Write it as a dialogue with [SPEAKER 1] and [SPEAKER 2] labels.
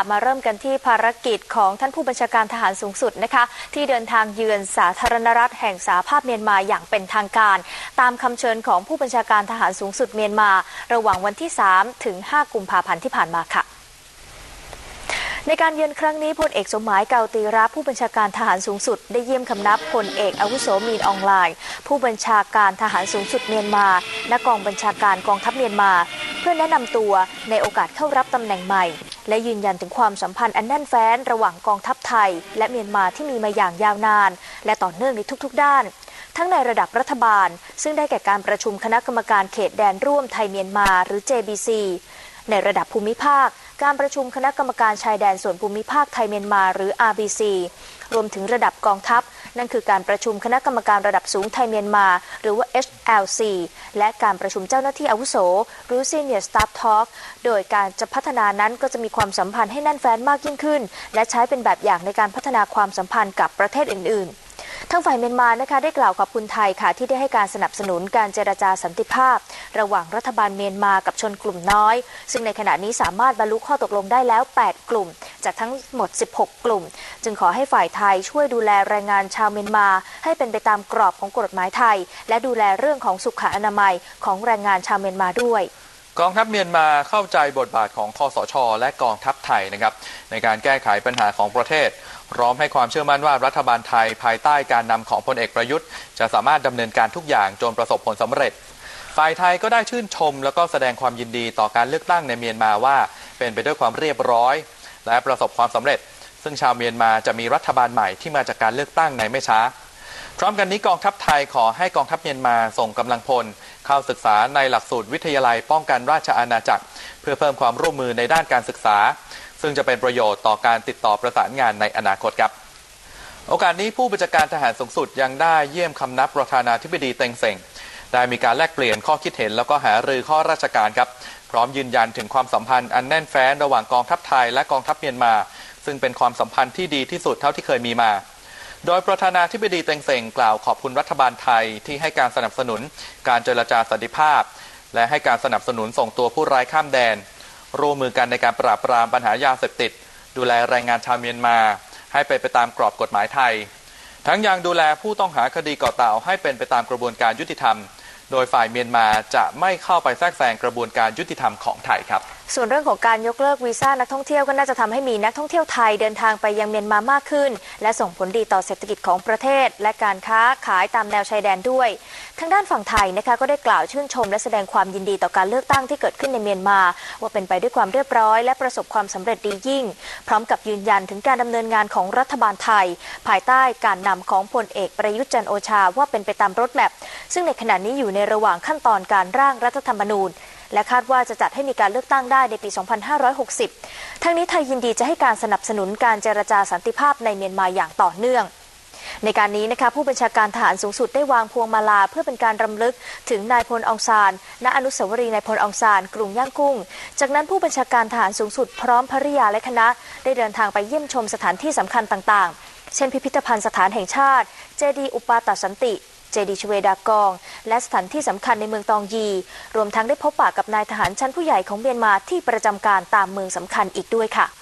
[SPEAKER 1] มาเริ่มกันที่ภารกิจของท่านผู้บัญชาการทหารสูงสุดนะคะ ที่เดินทางเยือนสาธารณรัฐแห่งสาภาพเมียนมาอย่างเป็นทางการ ตามคำเชิญของผู้บัญชาการทหารสูงสุดเมียนมา ระหว่างวันที่ 3 ถึง 5 กุมภาพันธ์ที่ผ่านมาค่ะในการเยือนครั้งนี้พลเอกสมหมายเกาตีระผู้บัญชาการทหารสูงสุด ได้เยี่ยมคำนับพลเอกอาวุโสมีนออนไลน์ ผู้บัญชาการทหารสูงสุดเมียนมาณกองบัญชาการกองทัพเมียนมา เพื่อแนะนำตัวในโอกาสเข้ารับตำแหน่งใหม่ และยืนยันถึงความสัมพันธ์อันแน่นแฟ้นระหว่างกองทัพไทย และเมียนมาที่มีมาอย่างยาวนาน และต่อเนื่องในทุกๆ ด้าน ทั้งในระดับรัฐบาล ซึ่งได้แก่การประชุมคณะกรรมการเขตแดนร่วมไทยเมียนมาหรือ JBC ในระดับภูมิภาค การประชุมคณะกรรมการชายแดนส่วนภูมิภาคไทยเมียนมาหรือ RBC รวมถึงระดับกองทัพ นั่นคือการประชุมคณะกรรมการระดับสูงไทยเมียนมา หรือว่า HLC และการประชุมเจ้าหน้าที่อาวุโส หรือ Senior Staff Talk โดยการจะพัฒนานั้นก็จะมีความสัมพันธ์ให้แน่นแฟ้นมากยิ่งขึ้น และใช้เป็นแบบอย่างในการพัฒนาความสัมพันธ์กับประเทศอื่น ๆ ทางฝ่ายเมียนมานะคะได้กล่าวขอบคุณไทยค่ะที่ได้ให้การสนับสนุนการเจรจาสันติภาพ ระหว่างรัฐบาลเมียนมากับชนกลุ่มน้อย ซึ่งในขณะนี้สามารถบรรลุข้อตกลงได้แล้ว 8 กลุ่ม จากทั้งหมด 16 กลุ่ม จึงขอให้ฝ่ายไทยช่วยดูแลแรงงานชาวเมียนมา ให้เป็นไปตามกรอบของกฎหมายไทย และดูแลเรื่องของสุขอนามัยของแรงงานชาวเมียนมาด้วย
[SPEAKER 2] กองทัพเมียนมาเข้าใจบทบาทของคอสช และกองทัพไทยนะครับในการแก้ไขปัญหาของประเทศพร้อมให้ความเชื่อมั่นว่ารัฐบาลไทยภายใต้การนำของพลเอกประยุทธ์ จะสามารถดำเนินการทุกอย่างจนประสบผลสำเร็จ ฝ่ายไทยก็ได้ชื่นชม แล้วก็แสดงความยินดีต่อการเลือกตั้งในเมียนมาว่า เป็นไปด้วยความเรียบร้อย และประสบความสำเร็จ ซึ่งชาวเมียนมาจะมีรัฐบาลใหม่ที่มาจากการเลือกตั้งในไม่ช้า พร้อมกันนี้กองทัพไทยขอให้กองทัพเมียนมาส่งกำลังพล เข้าศึกษาในหลักสูตรวิทยาลัยป้องกันราชอาณาจักร เพื่อเพิ่มความร่วมมือในด้านการศึกษา ซึ่งจะเป็นประโยชน์ต่อการติดต่อประสานงานในอนาคตครับ โอกาสนี้ผู้บัญชาการทหารสูงสุดยังได้เยี่ยมคำนับประธานาธิบดีเต็งเซ็งได้มีการแลกเปลี่ยนข้อคิดเห็นแล้วก็หารือข้อราชการครับ พร้อมยืนยันถึงความสัมพันธ์อันแน่นแฟ้นระหว่างกองทัพไทยและกองทัพเมียนมา ซึ่งเป็นความสัมพันธ์ที่ดีที่สุดเท่าที่เคยมีมา โดยประธานาธิบดีเต็งเซ็งกล่าวขอบคุณรัฐบาลไทยที่ให้การสนับสนุนการเจรจาสันติภาพ และให้การสนับสนุนส่งตัวผู้ร้ายข้ามแดน ร่วมมือกันในการปราบปรามปัญหายาเสพติด ดูแลแรงงานชาวเมียนมา ให้เป็นไปตามกรอบกฎหมายไทย ทั้งยังดูแลผู้ต้องหาคดีก่อเต่าให้เป็นไปตามกระบวนการยุติธรรม โดยฝ่ายเมียนมาจะไม่เข้าไปแทรกแซงกระบวนการยุติธรรมของไทยครับ
[SPEAKER 1] ส่วนเรื่องของการยกเลิกวีซ่านักท่องเที่ยวก็น่าจะทำให้มีนักท่องเที่ยวไทยเดินทางไปยังเมียนมามากขึ้น และส่งผลดีต่อเศรษฐกิจของประเทศ และการค้าขายตามแนวชายแดนด้วย ทางด้านฝั่งไทยนะคะก็ได้กล่าวชื่นชม และแสดงความยินดีต่อการเลือกตั้งที่เกิดขึ้นในเมียนมา ว่าเป็นไปด้วยความเรียบร้อย และประสบความสำเร็จดียิ่ง พร้อมกับยืนยันถึงการดำเนินงานของรัฐบาลไทย ภายใต้การนำของพลเอกประยุทธ์จันโอชาว่าเป็นไปตามรถแมพซึ่งในขณะนี้อยู่ในระหว่างขั้นตอนการร่างรัฐธรรมนูญ และคาดว่าจะจัดให้มีการเลือกตั้งได้ในปี 2560 ทั้งนี้ไทยยินดีจะให้การสนับสนุนการเจรจาสันติภาพในเมียนมาอย่างต่อเนื่องในการนี้นะคะผู้บัญชาการทหารสูงสุดได้วางพวงมาลา เพื่อเป็นการรำลึกถึงนายพลองซาน ณ อนุสาวรีย์นายพลองซาน กรุงย่างกุ้ง จากนั้นผู้บัญชาการทหารสูงสุดพร้อมภริยาและคณะ ได้เดินทางไปเยี่ยมชมสถานที่สำคัญต่างๆ เช่นพิพิธภัณฑ์สถานแห่งชาติ เจดีย์อุปาตสันติ เจดีชเวดากอง และสถานที่สำคัญในเมืองตองยี รวมทั้งได้พบปะกับนายทหารชั้นผู้ใหญ่ของเมียนมาที่ประจำการตามเมืองสำคัญอีกด้วยค่ะ